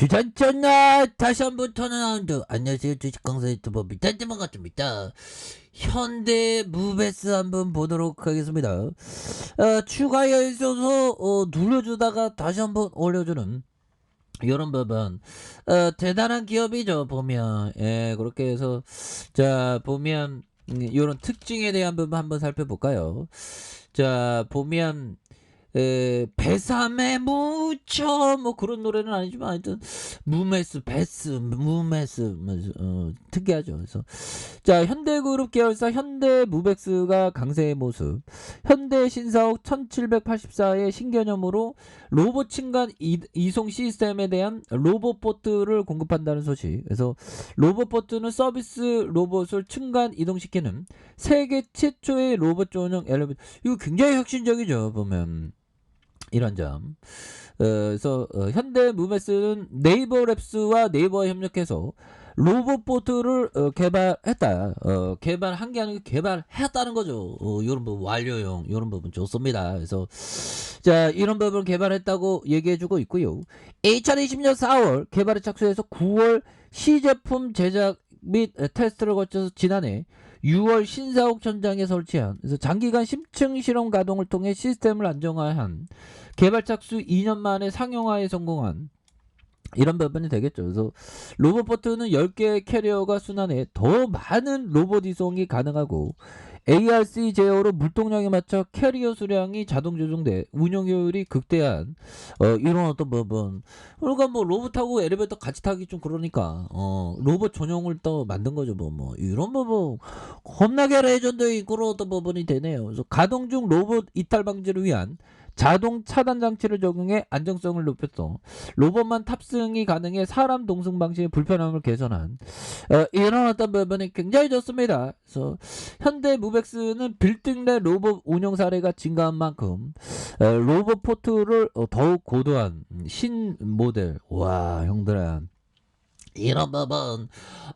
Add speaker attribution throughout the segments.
Speaker 1: 주전전나 다시 한번 턴어라운드. 안녕하세요 주식강사 유튜버 미탄팀만 같습니다. 현대 무베스 한번 보도록 하겠습니다. 어, 추가에 있어서 어, 눌러주다가 다시 한번 올려주는 이런 부분 어, 대단한 기업이죠 보면. 예 그렇게 해서 자 보면 음, 이런 특징에 대한 부분 한번 살펴볼까요? 자 보면 에, 배삼에 무쳐 뭐 그런 노래는 아니지만 하여튼 무메스 베스 무메스 뭐, 어, 특이하죠. 그래서 자 현대그룹 계열사 현대무백스가 강세의 모습. 현대신사옥 1784의 신개념으로 로봇 이, 이송 시스템에 대한 로봇포트를 공급한다는 소식. 그래서 로봇포트는 서비스 로봇을 층간 이동시키는 세계 최초의 로봇 전용 엘리베이터. 이거 굉장히 혁신적이죠 보면 이런 점. 어, 그래서 어, 현대 무베스는 네이버 랩스와 네이버와 협력해서 로봇 보트를 어, 개발했다. 어, 개발한 게 아니고 개발했다는 거죠. 어, 이런 부분 완료형 이런 부분 좋습니다. 그래서 자 이런 부분 개발했다고 얘기해주고 있고요. 2020년 4월 개발에 착수해서 9월 시제품 제작 및 테스트를 거쳐서 지난해 6월 신사옥 현장에 설치한 그래서 장기간 심층 실험 가동을 통해 시스템을 안정화한 개발 착수 2년 만에 상용화에 성공한 이런 부분이 되겠죠. 그래서 로봇보트는 10개의 캐리어가 순환해 더 많은 로봇 이송이 가능하고 ARC 제어로 물동량에 맞춰 캐리어 수량이 자동 조정돼 운영 효율이 극대한 어, 이런 어떤 부분. 그러니까 뭐 로봇하고 엘리베이터 같이 타기 좀 그러니까 어, 로봇 전용을 또 만든 거죠. 뭐, 뭐 이런 부분 겁나게 레전드의 그런 어떤 부분이 되네요. 그래서 가동 중 로봇 이탈 방지를 위한 자동 차단 장치를 적용해 안정성을 높였어. 로봇만 탑승이 가능해 사람 동승 방식의 불편함을 개선한 어, 이런 어떤 부분이 굉장히 좋습니다. 그래서 현대 무백스는 빌딩 내 로봇 운영 사례가 증가한 만큼 어, 로봇 포트를 어, 더욱 고도한 신 모델 와 형들아 이런 부분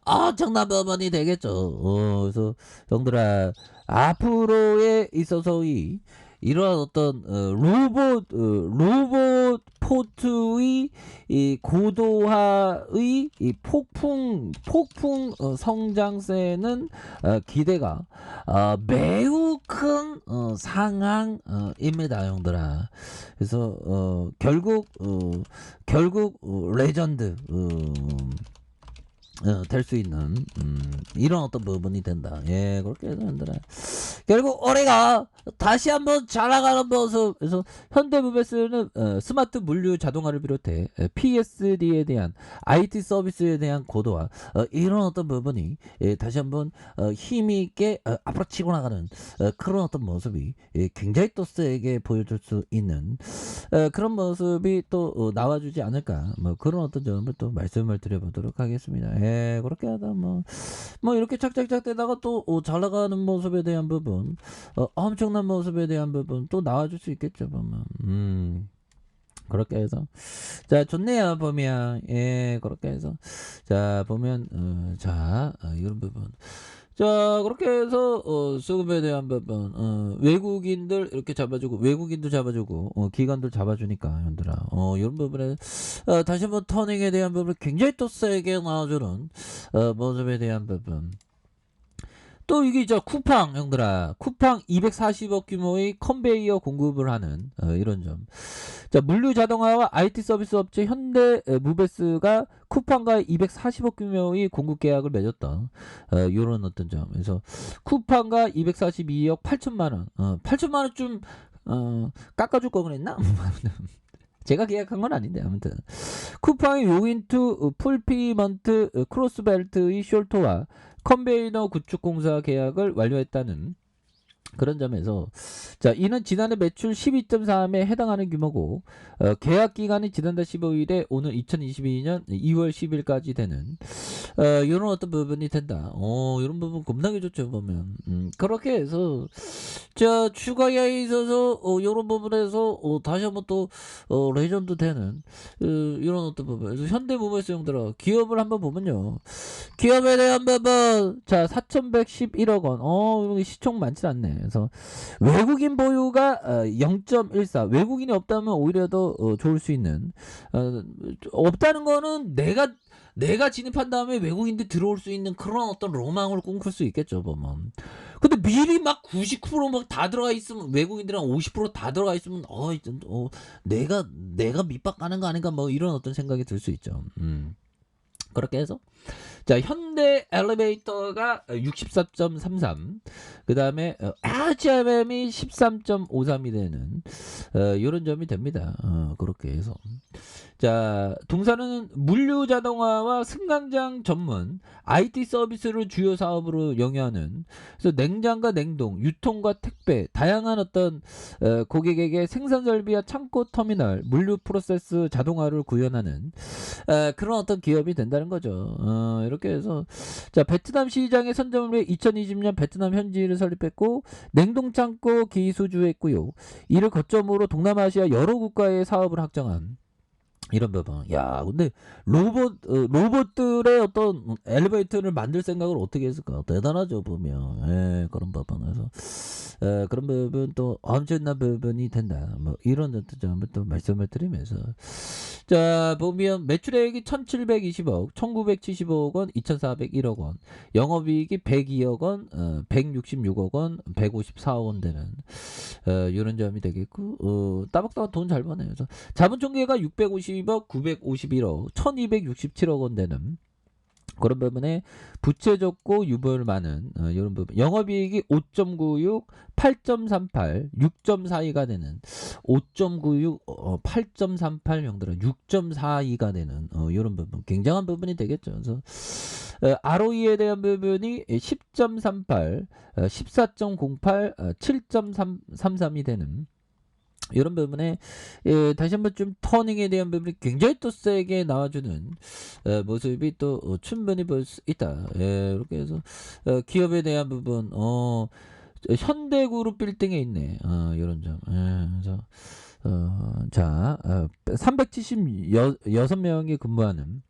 Speaker 1: 엄청난 부분이 되겠죠. 어, 그래서 형들아 앞으로에 있어서의 이러한 어떤 어, 로봇 어, 로봇 포트의 이 고도화의 이 폭풍 폭풍 어, 성장세는 어, 기대가 어, 매우 큰 어, 상황입니다, 형들아. 그래서 어, 결국 어, 결국 어, 레전드 어, 어, 될수 있는 음, 이런 어떤 부분이 된다. 예, 그렇게 형들아. 결국 올해가 다시 한번 자라가는 모습. 그래서 현대무베스는 어, 스마트 물류 자동화를 비롯해 에, PSD에 대한 IT 서비스에 대한 고도화 어, 이런 어떤 부분이 예, 다시 한번 어, 힘 있게 어, 앞으로 치고 나가는 어, 그런 어떤 모습이 예, 굉장히 또 세게 보여줄 수 있는 어, 그런 모습이 또 어, 나와주지 않을까 뭐 그런 어떤 점을 또 말씀을 드려보도록 하겠습니다. 예, 그렇게 하다 뭐, 뭐 이렇게 착착착 되다가 또 어, 잘 나가는 모습에 대한 부분, 어, 엄청 난 모습에 대한 부분 또 나와줄 수 있겠죠, 보면. 음. 그렇게 해서. 자 좋네요 보면. 예 그렇게 해서. 자 보면 어, 자 어, 이런 부분. 자 그렇게 해서 어, 수급에 대한 부분. 어, 외국인들 이렇게 잡아주고 외국인도 잡아주고 어, 기관들 잡아주니까 현들아. 어, 이런 부분에 어, 다시 한번 터닝에 대한 부분 굉장히 또 세게 나와주는 어, 모습에 대한 부분 또 이게 이제 쿠팡 형들아 쿠팡 240억 규모의 컨베이어 공급을 하는 어, 이런 점. 자 물류 자동화와 IT 서비스 업체 현대 에, 무베스가 쿠팡과 240억 규모의 공급 계약을 맺었다. 어, 이런 어떤 점. 그래서 쿠팡과 242억 8천만 원, 어, 8천만 원 좀 어, 깎아줄 거 그랬나? 제가 계약한 건 아닌데 아무튼 쿠팡의 요인투 풀피먼트 어, 크로스벨트의 숄토와 컨베이너 구축 공사 계약을 완료했다는 그런 점에서 자 이는 지난해 매출 12.3에 해당하는 규모고 어, 계약 기간이 지난달 15일에 오늘 2022년 2월 10일까지 되는 어, 이런 어떤 부분이 된다. 어 이런 부분 겁나게 좋죠 보면 음, 그렇게 해서 자 추가에 있어서 어, 이런 부분에서 어, 다시 한번 또 어, 레전드 되는 어, 이런 어떤 부분. 그래서 현대 모바일스 형들아 기업을 한번 보면요. 기업에 대한 부분 자 4,111억 원. 어 여기 시총 많지 않네. 그래서 외국인 보유가 어, 0.14 외국인이 없다면 오히려 더 어, 좋을 수 있는 어, 없다는 거는 내가 내가 진입한 다음에 외국인들 들어올 수 있는 그런 어떤 로망을 꿈꿀 수 있겠죠, 보면. 근데 미리 막 90%막 다 들어가 있으면 외국인들이랑 50%다 들어가 있으면 어, 어 내가 내가 밑밥 가는 거 아닌가 뭐 이런 어떤 생각이 들 수 있죠. 음. 그렇게 해서 자 현 대 엘리베이터가 64.33, 그 다음에 HMM이 13.53이 되는 어, 이런 점이 됩니다. 어, 그렇게 해서 자 동사는 물류 자동화와 승강장 전문 IT 서비스를 주요 사업으로 영위하는 그래서 냉장과 냉동, 유통과 택배 다양한 어떤 어, 고객에게 생산 설비와 창고 터미널, 물류 프로세스 자동화를 구현하는 어, 그런 어떤 기업이 된다는 거죠. 어, 이렇게 해서 자 베트남 시장에 선점을 위해 2020년 베트남 현지를 설립했고 냉동 창고 기수주했고요. 이를 거점으로 동남아시아 여러 국가의 사업을 확정한 이런 부분. 야, 근데 로봇 어, 로봇들의 어떤 엘리베이터를 만들 생각을 어떻게 했을까? 대단하죠 보면. 예, 그런 부분에서 에, 그런 부분 또 엄청난 부분이 된다. 뭐 이런 점을 또 말씀을 드리면서 자 보면 매출액이 1,720억, 1,975억 원, 2,401억 원, 영업이익이 102억 원, 어, 166억 원, 154억 원 되는 어, 이런 점이 되겠고 어, 따박따박 돈 잘 버네요. 그래서 자본 총계가 650 억, 951억, 1267억 원 되는 그런 부분에 부채 적고 유보율 많은 어, 이런 부분 영업이익이 5.96, 8.38, 6.42가 되는 5.96, 어, 8.38 형들아 6.42가 되는 어, 이런 부분 굉장한 부분이 되겠죠. 그래서 어, ROE에 대한 부분이 10.38, 어, 14.08, 어, 7.33이 되는 이런 부분에 예, 다시 한번 좀 터닝에 대한 부분이 굉장히 또 세게 나와주는 어, 모습이 또 어, 충분히 볼 수 있다. 예, 이렇게 해서 어, 기업에 대한 부분, 어, 현대그룹 빌딩에 있네. 어, 이런 점. 예, 그래서 어, 자, 어, 376명이 근무하는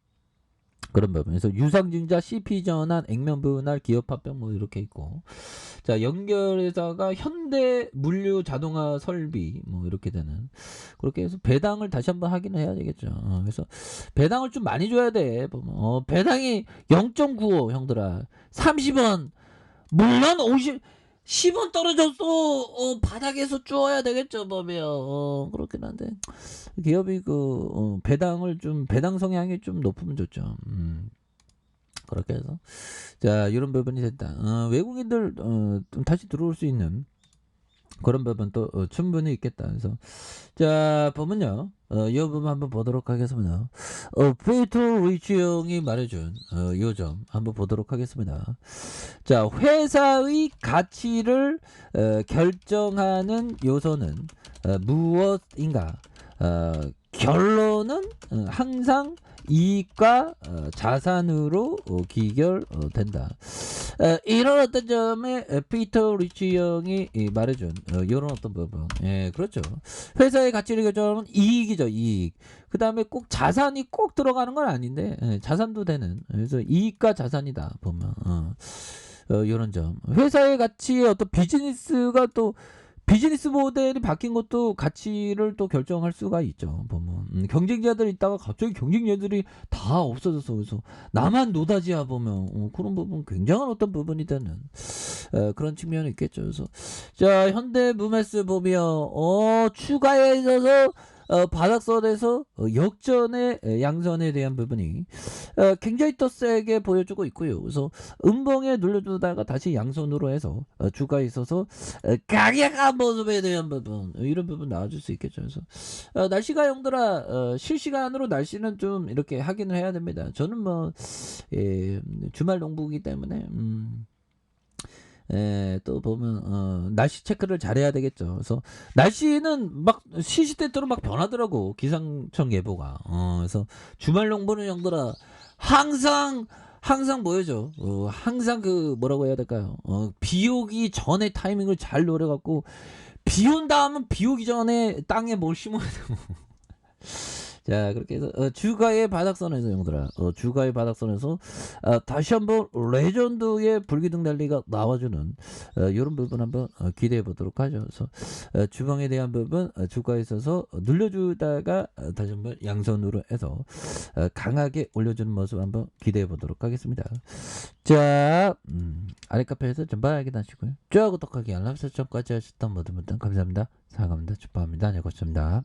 Speaker 1: 그런 부분에서 유상증자, CP 전환, 액면 분할, 기업 합병 뭐 이렇게 있고. 자 연결회사가 현대 물류 자동화 설비 뭐 이렇게 되는. 그렇게 해서 배당을 다시 한번 확인을 해야 되겠죠. 어, 그래서 배당을 좀 많이 줘야 돼. 보면. 어, 배당이 0.95 형들아. 30원. 물론 50 10원 떨어졌어. 어, 바닥에서 주어야 되겠죠, 보면. 어, 그렇긴 한데. 기업이 그, 어, 배당을 좀, 배당 성향이 좀 높으면 좋죠. 음. 그렇게 해서. 자, 이런 부분이 됐다. 어, 외국인들, 어, 좀 다시 들어올 수 있는 그런 부분도 어, 충분히 있겠다. 그래서, 자, 보면요. 어, 이 부분 한번 보도록 하겠습니다. 어, 페이토 리치 형이 말해준, 어, 요점 한번 보도록 하겠습니다. 자, 회사의 가치를 어, 결정하는 요소는 어, 무엇인가? 어, 결론은 어, 항상 이익과 어, 자산으로 어, 기결된다. 어, 이런 어떤 점에 어, 피터 리치 형이 이, 말해준 어, 이런 어떤 부분. 예, 그렇죠. 회사의 가치를 결정하는 이익이죠, 이익. 그 다음에 꼭 자산이 꼭 들어가는 건 아닌데 예, 자산도 되는. 그래서 이익과 자산이다 보면. 어. 어, 이런 점. 회사의 가치의 어떤 비즈니스가 또 비즈니스 모델이 바뀐 것도 가치를 또 결정할 수가 있죠. 보면 음, 경쟁자들 있다가 갑자기 경쟁자들이 다 없어져서 그래서 나만 노다지야 보면 어, 그런 부분 굉장한 어떤 부분이 되는 어, 그런 측면이 있겠죠. 그래서 자 현대 무메스 보면 어 추가에 있어서 어, 바닥선에서 어, 역전의 에, 양선에 대한 부분이 어, 굉장히 또 세게 보여주고 있고요. 그래서 음봉에 눌려주다가 다시 양선으로 해서 어, 주가에 있어서 어, 강약한 모습에 대한 부분 어, 이런 부분 나와줄 수 있겠죠. 그래서 어, 날씨가 형들아 어, 실시간으로 날씨는 좀 이렇게 확인을 해야 됩니다. 저는 뭐 예, 주말 농부이기 때문에 음, 예, 또 보면 어, 날씨 체크를 잘해야 되겠죠. 그래서 날씨는 막 시시때때로 막 변하더라고 기상청 예보가. 어, 그래서 주말 농부는 형들아 항상 항상 뭐였죠? 어, 항상 그 뭐라고 해야 될까요? 어, 비 오기 전에 타이밍을 잘 노려갖고 비 온 다음은 비 오기 전에 땅에 뭘 심어야 되고. 자 그렇게 해서 어, 주가의 바닥선에서 형들아 어, 주가의 바닥선에서 어, 다시 한번 레전드의 불기둥 달리가 나와주는 어, 이런 부분 한번 어, 기대해 보도록 하죠. 그래서 어, 주방에 대한 부분 어, 주가에 있어서 어, 늘려주다가 어, 다시 한번 양선으로 해서 어, 강하게 올려주는 모습 한번 기대해 보도록 하겠습니다. 자 음, 아래 카페에서 전방 확인하시고요. 좋아요 구독하기 알람 설정까지 하셨던 모든 분들 감사합니다. 사랑합니다. 축복합니다. 네 고맙습니다.